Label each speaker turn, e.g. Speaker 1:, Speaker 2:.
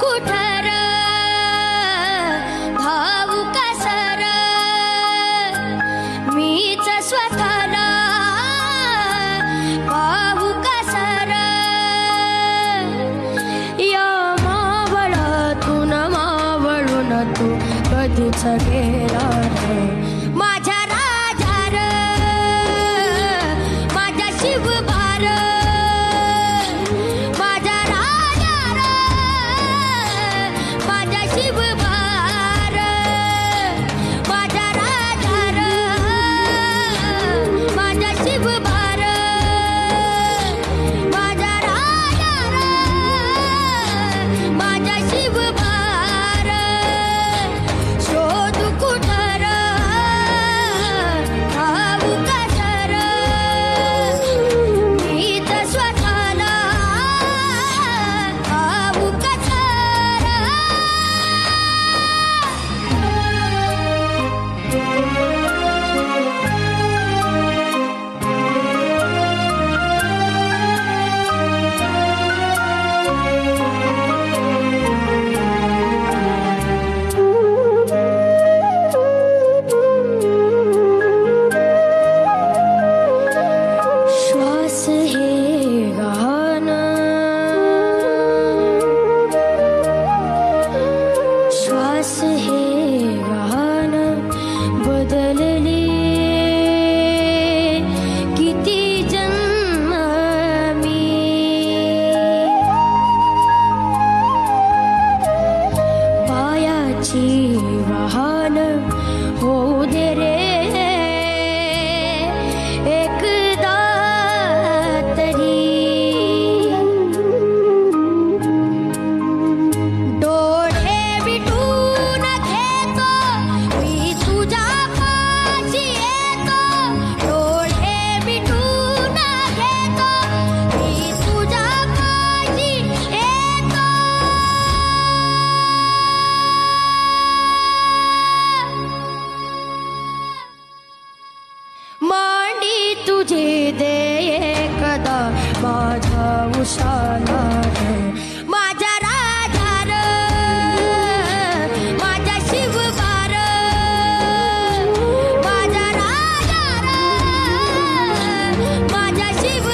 Speaker 1: कुठर? भाऊ कसर मीच स्वतःला भाऊ कसर या मावळातून मावळून तू कधीच गेला रे Shiva तुझी दे एकदा माझा उशाला माझ्या राधार माझ्या शिवबार माझ्या राधार शिव